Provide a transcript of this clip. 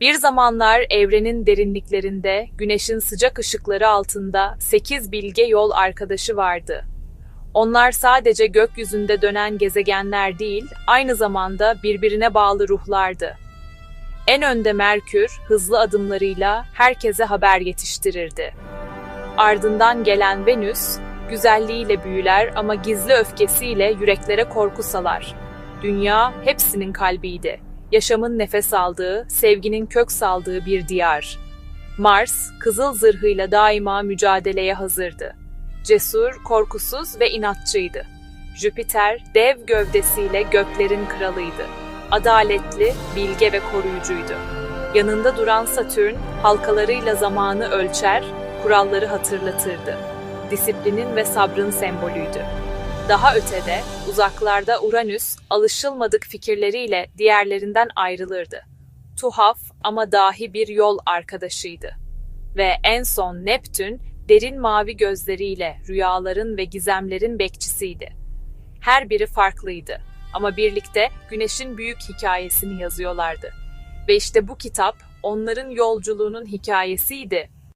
Bir zamanlar evrenin derinliklerinde, güneşin sıcak ışıkları altında sekiz bilge yol arkadaşı vardı. Onlar sadece gökyüzünde dönen gezegenler değil, aynı zamanda birbirine bağlı ruhlardı. En önde Merkür, hızlı adımlarıyla herkese haber yetiştirirdi. Ardından gelen Venüs, güzelliğiyle büyüler ama gizli öfkesiyle yüreklere korku salar. Dünya hepsinin kalbiydi. Yaşamın nefes aldığı, sevginin kök saldığı bir diyar. Mars, kızıl zırhıyla daima mücadeleye hazırdı. Cesur, korkusuz ve inatçıydı. Jüpiter, dev gövdesiyle göklerin kralıydı. Adaletli, bilge ve koruyucuydu. Yanında duran Satürn, halkalarıyla zamanı ölçer, kuralları hatırlatırdı. Disiplinin ve sabrın sembolüydü. Daha ötede, uzaklarda Uranüs, alışılmadık fikirleriyle diğerlerinden ayrılırdı. Tuhaf ama dahi bir yol arkadaşıydı. Ve en son Neptün, derin mavi gözleriyle rüyaların ve gizemlerin bekçisiydi. Her biri farklıydı ama birlikte Güneş'in büyük hikayesini yazıyorlardı. Ve işte bu kitap onların yolculuğunun hikayesiydi